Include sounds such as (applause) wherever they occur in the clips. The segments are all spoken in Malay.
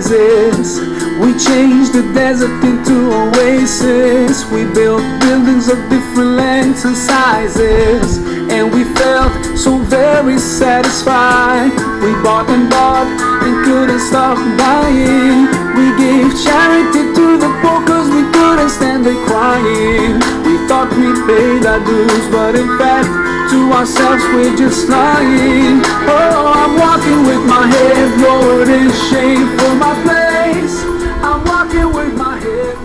sizes. We changed the desert into oases. We built buildings of different lengths and sizes. And we felt so very satisfied. We bought and bought and couldn't stop buying. We gave charity to the poor cause we couldn't stand the crying. Thought we paid our dues, but in fact, to ourselves we're just lying. Oh, I'm walking with my head lowered in shame for my place. I'm walking with my head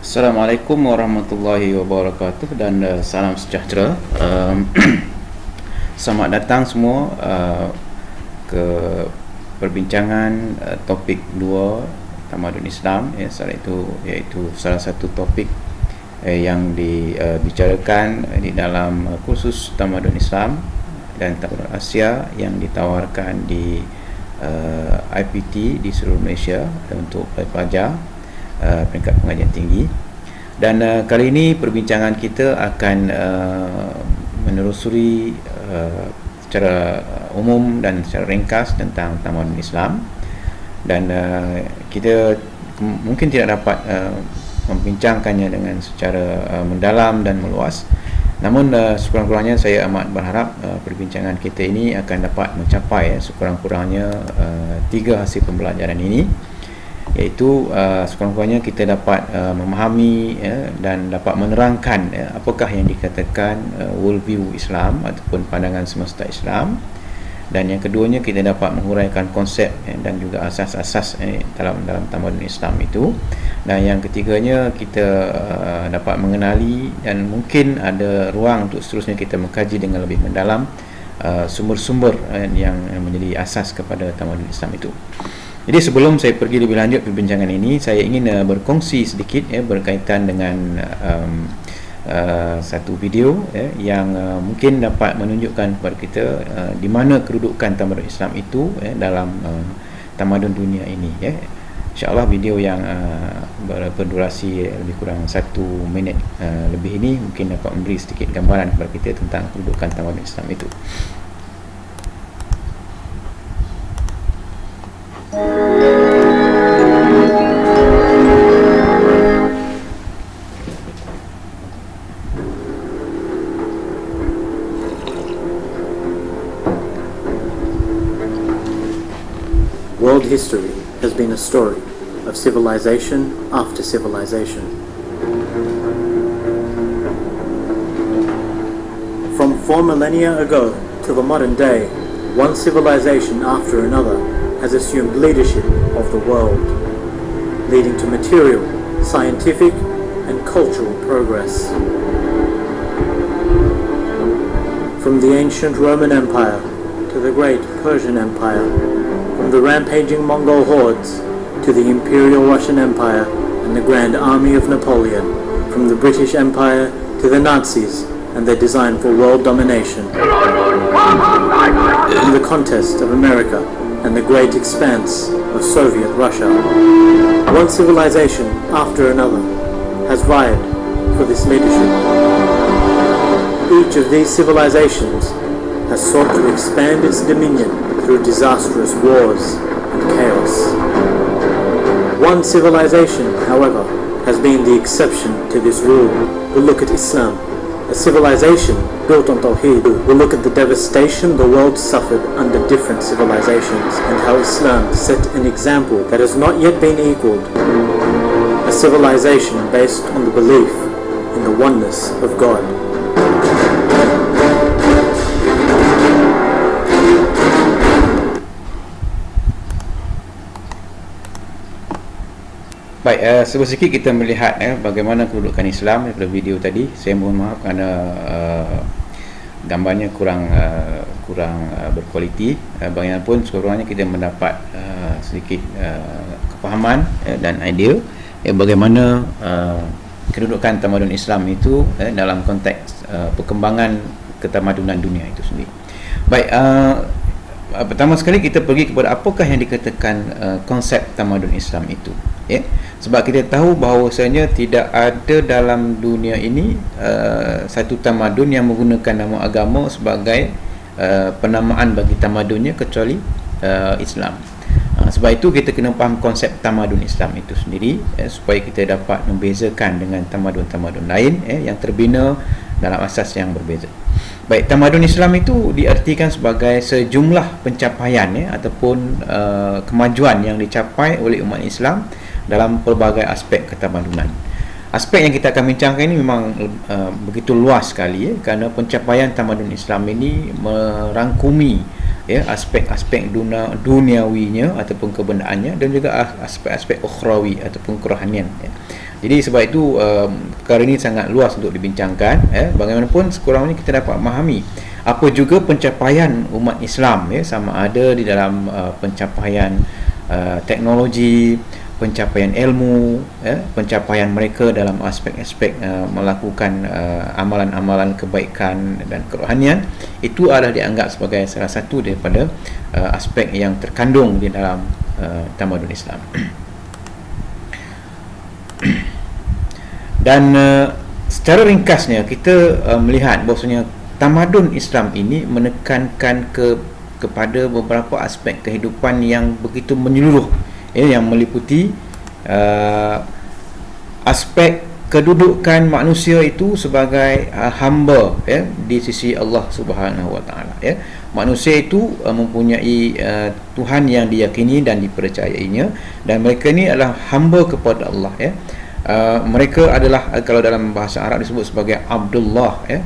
Assalamualaikum warahmatullahi wabarakatuh dan uh, salam sejahtera. Um, (clears throat) selamat datang semua uh, ke perbincangan uh, topik 2 tamadun Islam ya salah itu iaitu salah satu topik eh, yang dibicarakan uh, di dalam uh, kursus tamadun Islam dan tamadun Asia yang ditawarkan di uh, IPT di seluruh Malaysia untuk pelajar uh, peringkat pengajian tinggi. Dan uh, kali ini perbincangan kita akan uh, menelusuri uh, secara umum dan secara ringkas tentang tamadun Islam dan uh, kita mungkin tidak dapat uh, membincangkannya dengan secara uh, mendalam dan meluas. Namun uh, sekurang-kurangnya saya amat berharap uh, perbincangan kita ini akan dapat mencapai ya, sekurang-kurangnya uh, tiga hasil pembelajaran ini. Iaitu uh, sekurang-kurangnya kita dapat uh, memahami ya, dan dapat menerangkan ya, apakah yang dikatakan uh, worldview Islam ataupun pandangan semesta Islam dan yang keduanya kita dapat menguraikan konsep ya, dan juga asas-asas eh, dalam dalam tamadun Islam itu dan yang ketiganya kita uh, dapat mengenali dan mungkin ada ruang untuk seterusnya kita mengkaji dengan lebih mendalam uh, sumber-sumber uh, yang menjadi asas kepada tamadun Islam itu. Jadi sebelum saya pergi lebih lanjut perbincangan ini, saya ingin uh, berkongsi sedikit ya berkaitan dengan um, uh, satu video ya, yang uh, mungkin dapat menunjukkan kepada kita uh, di mana kedudukan tamadun Islam itu ya, dalam uh, tamadun dunia ini ya. InsyaAllah video yang uh, ber- berdurasi lebih kurang satu minit uh, lebih ini mungkin dapat memberi sedikit gambaran kepada kita tentang kedudukan tamadun Islam itu. World history has been a story of civilization after civilization. From four millennia ago to the modern day, one civilization after another has assumed leadership of the world, leading to material, scientific, and cultural progress. From the ancient Roman Empire to the great Persian Empire, the rampaging Mongol hordes to the Imperial Russian Empire and the Grand Army of Napoleon, from the British Empire to the Nazis and their design for world domination, from the contest of America and the great expanse of Soviet Russia. One civilization after another has vied for this leadership. Each of these civilizations has sought to expand its dominion through disastrous wars and chaos. One civilization, however, has been the exception to this rule. We look at Islam, a civilization built on Tawheed. We look at the devastation the world suffered under different civilizations and how Islam set an example that has not yet been equaled. A civilization based on the belief in the oneness of God. Baik, uh, sebelum sikit kita melihat eh, bagaimana kedudukan Islam daripada video tadi. Saya mohon maaf kerana uh, gambarnya kurang uh, kurang uh, berkualiti. Uh, bagaimanapun sekurang-kurangnya kita mendapat uh, sedikit uh, kefahaman uh, dan idea eh, bagaimana uh, kedudukan tamadun Islam itu eh, dalam konteks uh, perkembangan ketamadunan dunia itu sendiri. Baik, uh, uh, pertama sekali kita pergi kepada apakah yang dikatakan uh, konsep tamadun Islam itu ya? Sebab kita tahu bahawasanya tidak ada dalam dunia ini uh, satu tamadun yang menggunakan nama agama sebagai uh, penamaan bagi tamadunnya kecuali uh, Islam. Uh, sebab itu kita kena faham konsep tamadun Islam itu sendiri eh, supaya kita dapat membezakan dengan tamadun-tamadun lain eh, yang terbina dalam asas yang berbeza baik tamadun Islam itu diartikan sebagai sejumlah pencapaian eh, ataupun uh, kemajuan yang dicapai oleh umat Islam dalam pelbagai aspek ketamadunan aspek yang kita akan bincangkan ini memang uh, begitu luas sekali ya kerana pencapaian tamadun Islam ini merangkumi ya aspek-aspek dunia duniawinya ataupun kebendaannya dan juga aspek-aspek ukhrawi ataupun kerohanian ya. Jadi sebab itu um, perkara ini sangat luas untuk dibincangkan ya. bagaimanapun sekurang-kurangnya kita dapat memahami apa juga pencapaian umat Islam ya. Sama ada di dalam uh, pencapaian uh, teknologi pencapaian ilmu ya, pencapaian mereka dalam aspek-aspek uh, melakukan uh, amalan-amalan kebaikan dan kerohanian itu adalah dianggap sebagai salah satu daripada uh, aspek yang terkandung di dalam uh, tamadun Islam (clears throat) dan uh, secara ringkasnya kita uh, melihat bahawasanya tamadun Islam ini menekankan ke kepada beberapa aspek kehidupan yang begitu menyeluruh. Ya, yang meliputi uh, aspek kedudukan manusia itu sebagai uh, hamba ya di sisi Allah Subhanahu Wa Taala ya. Manusia itu uh, mempunyai uh, Tuhan yang diyakini dan dipercayainya dan mereka ini adalah hamba kepada Allah ya uh, mereka adalah uh, kalau dalam bahasa Arab disebut sebagai Abdullah ya.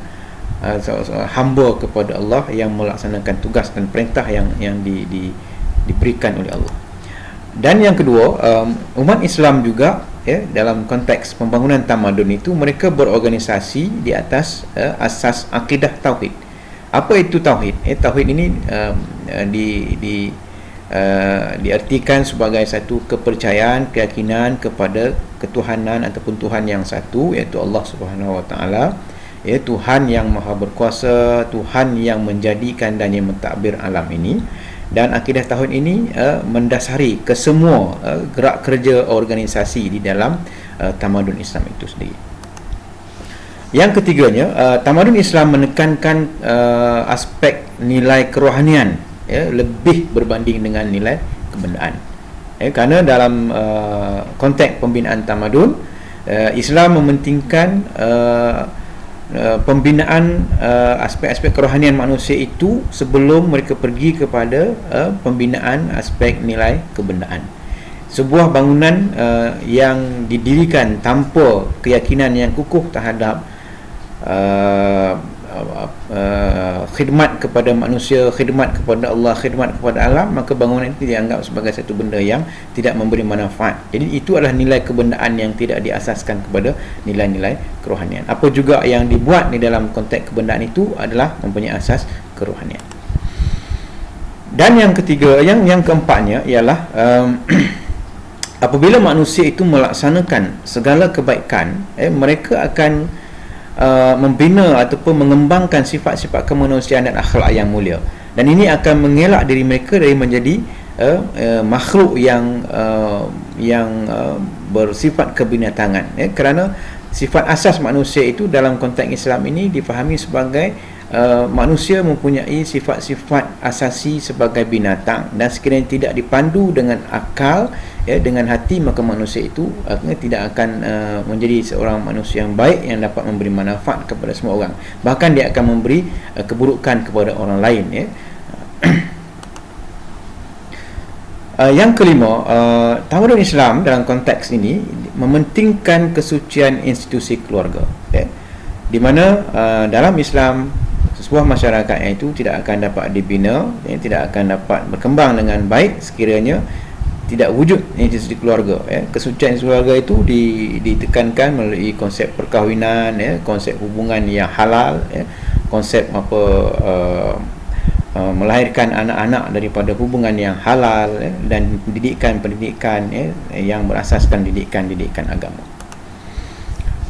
Uh, so, so, hamba kepada Allah yang melaksanakan tugas dan perintah yang yang di, di, diberikan oleh Allah. Dan yang kedua um, umat Islam juga ya dalam konteks pembangunan tamadun itu mereka berorganisasi di atas uh, asas akidah tauhid. Apa itu tauhid? Eh tauhid ini um, uh, di di uh, diartikan sebagai satu kepercayaan keyakinan kepada ketuhanan ataupun Tuhan yang satu iaitu Allah Subhanahu Wa Taala ya Tuhan yang maha berkuasa Tuhan yang menjadikan dan yang mentadbir alam ini dan akidah tahun ini uh, mendasari kesemua uh, gerak kerja organisasi di dalam uh, tamadun Islam itu sendiri. Yang ketiganya, uh, tamadun Islam menekankan uh, aspek nilai kerohanian ya, lebih berbanding dengan nilai kebendaan. Ya, kerana dalam uh, konteks pembinaan tamadun, uh, Islam mementingkan uh, Uh, pembinaan uh, aspek-aspek kerohanian manusia itu sebelum mereka pergi kepada uh, pembinaan aspek nilai kebendaan. Sebuah bangunan uh, yang didirikan tanpa keyakinan yang kukuh terhadap uh, uh, khidmat kepada manusia, khidmat kepada Allah, khidmat kepada alam, maka bangunan itu dianggap sebagai satu benda yang tidak memberi manfaat. Jadi itu adalah nilai kebendaan yang tidak diasaskan kepada nilai-nilai kerohanian. Apa juga yang dibuat di dalam konteks kebendaan itu adalah mempunyai asas kerohanian. Dan yang ketiga, yang yang keempatnya ialah um, (clears throat) apabila manusia itu melaksanakan segala kebaikan, eh, mereka akan uh, membina ataupun mengembangkan sifat-sifat kemanusiaan dan akhlak yang mulia. Dan ini akan mengelak diri mereka dari menjadi uh, uh, makhluk yang uh, yang uh, bersifat kebinatangan ya. Kerana sifat asas manusia itu dalam konteks Islam ini difahami sebagai uh, manusia mempunyai sifat-sifat asasi sebagai binatang dan sekiranya tidak dipandu dengan akal ya dengan hati maka manusia itu akhirnya tidak akan uh, menjadi seorang manusia yang baik yang dapat memberi manfaat kepada semua orang. Bahkan dia akan memberi uh, keburukan kepada orang lain ya. Uh, (clears throat) yang kelima uh, tamadun Islam dalam konteks ini mementingkan kesucian institusi keluarga ya. Di mana uh, dalam Islam sebuah masyarakat yang itu tidak akan dapat dibina ya, tidak akan dapat berkembang dengan baik sekiranya tidak wujud institusi keluarga ya. Kesucian keluarga itu ditekankan melalui konsep perkahwinan ya konsep hubungan yang halal ya. Konsep apa uh, uh, melahirkan anak-anak daripada hubungan yang halal ya, dan pendidikan-pendidikan ya yang berasaskan didikan-didikan agama.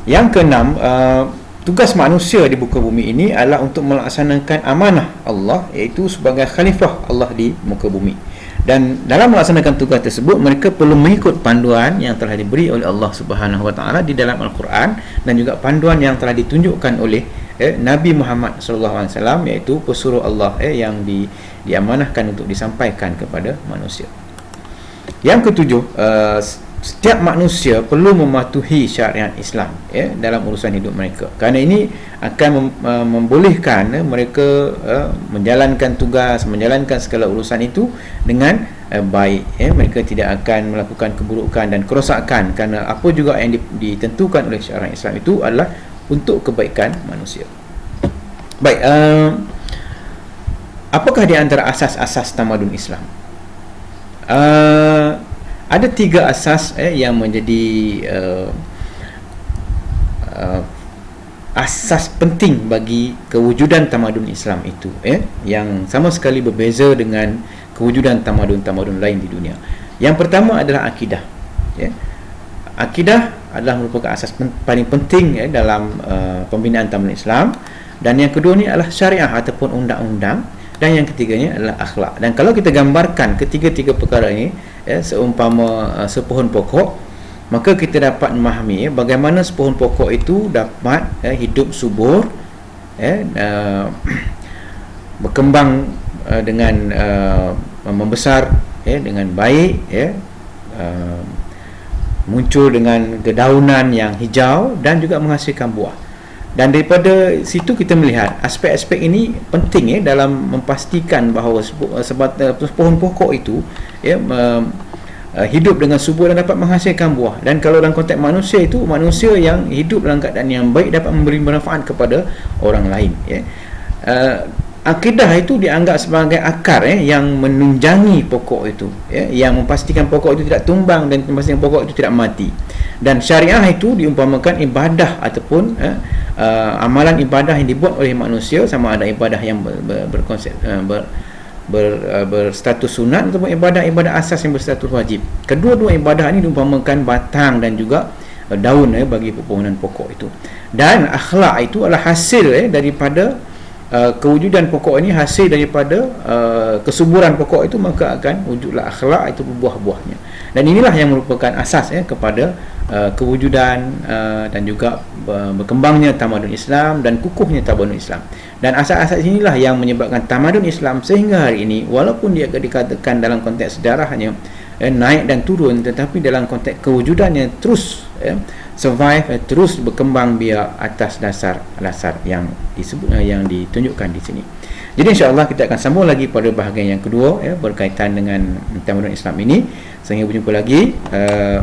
Yang keenam uh, tugas manusia di muka bumi ini adalah untuk melaksanakan amanah Allah iaitu sebagai khalifah Allah di muka bumi dan dalam melaksanakan tugas tersebut mereka perlu mengikut panduan yang telah diberi oleh Allah Subhanahu Wa Taala di dalam Al-Quran dan juga panduan yang telah ditunjukkan oleh eh, Nabi Muhammad wasallam iaitu pesuruh Allah eh, yang di diamanahkan untuk disampaikan kepada manusia. Yang ketujuh, uh, setiap manusia perlu mematuhi syariat Islam ya dalam urusan hidup mereka. Kerana ini akan mem, uh, membolehkan uh, mereka uh, menjalankan tugas, menjalankan segala urusan itu dengan uh, baik ya. Mereka tidak akan melakukan keburukan dan kerosakan kerana apa juga yang ditentukan oleh syariat Islam itu adalah untuk kebaikan manusia. Baik, uh, apakah di antara asas-asas tamadun Islam? Uh, ada tiga asas eh, yang menjadi uh, uh, asas penting bagi kewujudan tamadun Islam itu eh, yang sama sekali berbeza dengan kewujudan tamadun-tamadun lain di dunia. Yang pertama adalah akidah. Eh. Akidah adalah merupakan asas pen- paling penting eh, dalam uh, pembinaan tamadun Islam dan yang kedua ni adalah syariah ataupun undang-undang dan yang ketiganya adalah akhlak. Dan kalau kita gambarkan ketiga-tiga perkara ini ya, seumpama uh, sepohon pokok maka kita dapat memahami ya, bagaimana sepohon pokok itu dapat ya, hidup subur ya, uh, (clears throat) berkembang uh, dengan uh, membesar ya, dengan baik ya, uh, muncul dengan gedaunan yang hijau dan juga menghasilkan buah dan daripada situ kita melihat aspek-aspek ini penting ya dalam memastikan bahawa sebab pohon pokok itu ya uh, hidup dengan subur dan dapat menghasilkan buah. Dan kalau dalam konteks manusia itu manusia yang hidup dalam keadaan yang baik dapat memberi manfaat kepada orang lain ya. Uh, akidah itu dianggap sebagai akar eh, yang menunjangi pokok itu ya, yang memastikan pokok itu tidak tumbang dan memastikan pokok itu tidak mati. Dan syariah itu diumpamakan ibadah ataupun eh, uh, amalan ibadah yang dibuat oleh manusia sama ada ibadah yang ber, ber, berkonsep uh, ber, ber, uh, berstatus sunat ataupun ibadah-ibadah asas yang berstatus wajib. Kedua-dua ibadah ini diumpamakan batang dan juga uh, daun eh, bagi pepohonan pokok itu. Dan akhlak itu adalah hasil eh, daripada uh, kewujudan pokok ini hasil daripada uh, kesuburan pokok itu maka akan wujudlah akhlak itu buah-buahnya. Dan inilah yang merupakan asas eh, kepada Uh, kewujudan uh, dan juga berkembangnya tamadun Islam dan kukuhnya tamadun Islam. Dan asas-asas inilah yang menyebabkan tamadun Islam sehingga hari ini walaupun dia dikatakan dalam konteks sejarahnya eh, naik dan turun tetapi dalam konteks kewujudannya terus eh, survive eh, terus berkembang biar atas dasar dasar yang disebut eh, yang ditunjukkan di sini. Jadi insya-Allah kita akan sambung lagi pada bahagian yang kedua ya berkaitan dengan tamadun Islam ini. Sehingga berjumpa lagi uh,